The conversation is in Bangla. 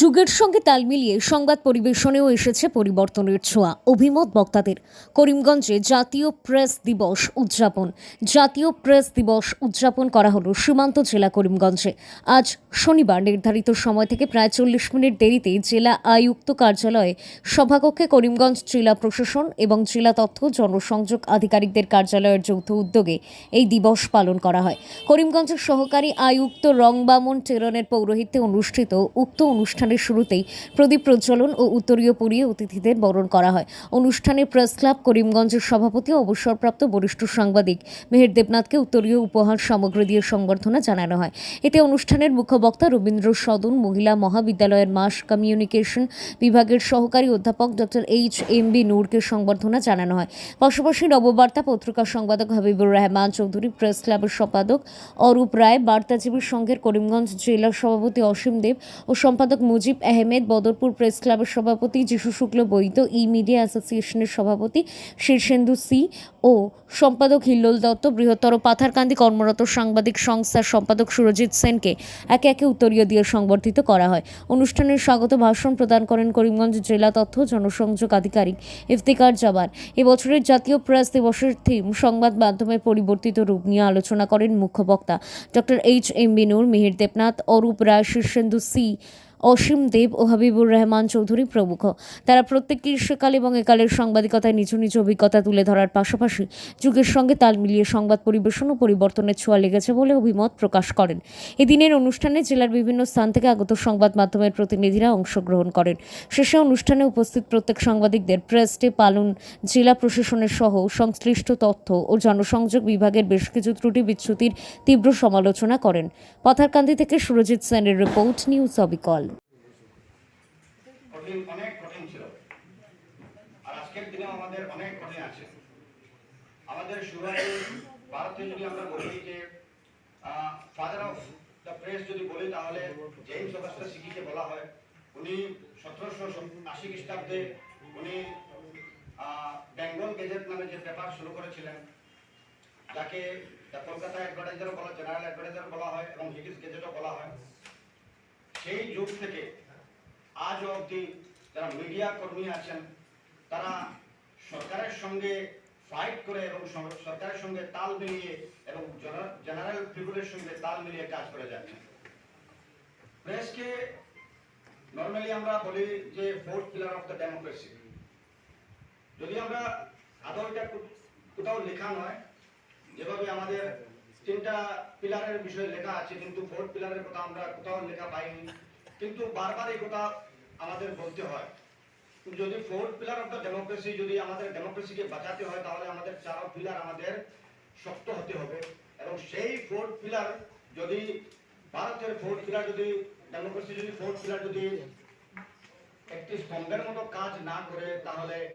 যুগের সঙ্গে তাল মিলিয়ে সংবাদ পরিবেশনেও এসেছে পরিবর্তনের ছোঁয়া। অভিমত বক্তাদের, করিমগঞ্জে জাতীয় প্রেস দিবস উদযাপন। জাতীয় প্রেস দিবস উদযাপন করা হলো সীমান্ত জেলা করিমগঞ্জে। আজ শনিবার নির্ধারিত সময় থেকে প্রায় চল্লিশ মিনিট দেরিতে জেলা আয়ুক্ত কার্যালয়ে সভাকক্ষে করিমগঞ্জ জেলা প্রশাসন এবং জেলা তথ্য, জনসংযোগ আধিকারিকদের কার্যালয়ের যৌথ উদ্যোগে এই দিবস পালন করা হয়। করিমগঞ্জের সহকারী আয়ুক্ত রংবামন টেরনের পৌরোহিত্যে অনুষ্ঠিত উক্ত অনুষ্ঠানের শুরুতেই প্রদীপ প্রজ্বলন ও উত্তরীয় পরিয়ে অতিথিদের বরণ করা হয়। অনুষ্ঠানে প্রেস ক্লাব করিমগঞ্জের সভাপতি অবসরপ্রাপ্ত বরিষ্ঠ সাংবাদিক মেহের দেবনাথকে উত্তরীয় উপহার সামগ্রী দিয়ে সংবর্ধনা জানানো হয়। এতে অনুষ্ঠানের মুখ্য বক্তা রবীন্দ্র সদন, মহিলা মহাবিদ্যালয়ের মাস কমিউনিকেশন বিভাগের সহকারী অধ্যাপক ডক্টর এইচ এম বি নূরকে সংবর্ধনা জানানো হয়। পাশাপাশি নববার্তা পত্রিকার সম্পাদক হাবিবুর রহমান চৌধুরী, প্রেস ক্লাবের সম্পাদক অরূপ রায়, বার্তাজীবী সংঘের করিমগঞ্জ জেলা সভাপতি অসীম দেব ও সম্পাদক মুজিব আহমেদ, বদরপুর প্রেস ক্লাবের সভাপতি যিশু শুক্ল বৈদ্য, ই মিডিয়া অ্যাসোসিয়েশনের সভাপতি শীর্ষেন্দু সি ও সম্পাদক হিল্লোল দত্ত, বৃহত্তর পাথারকান্দি কর্মরত সাংবাদিক সংস্থার সম্পাদক সুরজিৎ সেনকে একে একে উত্তরীয় দিয়ে সংবর্ধিত করা হয়। অনুষ্ঠানের স্বাগত ভাষণ প্রদান করেন করিমগঞ্জ জেলা তথ্য জনসংযোগ আধিকারিক ইফতিকার জামান। এবছরের জাতীয় প্রেস দিবসের থিম সংবাদ মাধ্যমের পরিবর্তিত রূপ নিয়ে আলোচনা করেন মুখ্য বক্তা doctor H M Binur, Mihir Debnath, Arup Roy Shirshendu C Asim Deb ও হাবিবুর রহমান চৌধুরী প্রমুখ। তারা প্রত্যেকেই সেকাল এবং একালের সাংবাদিকতায় নিজ নিজ অভিজ্ঞতা তুলে ধরার পাশাপাশি যুগের সঙ্গে তাল মিলিয়ে সংবাদ পরিবেশন ও পরিবর্তনের ছোঁয়া লেগেছে বলে অভিমত প্রকাশ করেন। এদিনের অনুষ্ঠানে জেলার বিভিন্ন স্থান থেকে আগত সংবাদ মাধ্যমের প্রতিনিধিরা অংশগ্রহণ করেন। শেষে অনুষ্ঠানে উপস্থিত প্রত্যেক সাংবাদিকদের প্রেস ডে পালন, জেলা প্রশাসনের সহ সংশ্লিষ্ট তথ্য ও জনসংযোগ বিভাগের বেশ কিছু ত্রুটি বিচ্যুতির তীব্র সমালোচনা করেন। পথারকান্দি থেকে সুরজিৎ সেনের রিপোর্ট, নিউজ অবিকল। কঠিন, অনেক কঠিন ছিল। আর আজকের দিনেও আমাদের অনেক কঠিন আছে। আমাদের শুরুতে ভারতে যদি আমরা বলি যে ফাদার অফ দ্য প্রেস যদি বলি, তাহলে জেমস অগাস্টাস সিকিকে বলা হয়। উনি সতেরোশো আশি খ্রিস্টাব্দে উনি বেঙ্গল গেজেট নামে যে পেপার শুরু করেছিলেন, যাকে কলকাতা অ্যাডভার্টাইজারও বলা জেনারেল অ্যাডভার্টাইজার বলা হয় এবং ব্রিটিশ গেজেটও বলা হয়। সেই যুগ থেকে আজ অবধি যারা মিডিয়া কর্মী আছেন, তারা সরকারের সঙ্গে ফাইট করে এবং সরকারের সঙ্গে তাল মিলিয়ে এবং জেনারেল পিপুলের সঙ্গে তাল মিলিয়ে কাজ করে যাচ্ছেন। প্রেসকে নর্মালি আমরা বলি যে fourth pillar of the democracy যদি আমরা আদৌ এটা কোথাও লেখা নয়, যেভাবে আমাদের তিনটা পিলারের বিষয়ে লেখা আছে, কিন্তু ফোর্থ পিলারের কথা আমরা কোথাও লেখা পাইনি। কিন্তু বারবার এই কথা আমাদের বলতে হয়। যদি fourth pillar of the democracy যদি আমাদের ডেমোক্রেসিকে বাঁচাতে হয়, তাহলে আমাদের চার পিলার আমাদের শক্ত হতে হবে। এবং সেই ফোর্থ পিলার যদি ভারতের ফোর্থ পিলার যদি ডেমোক্রেসি যদি ফোর্থ পিলার যদি একটি স্তম্ভের মতো কাজ না করে, তাহলে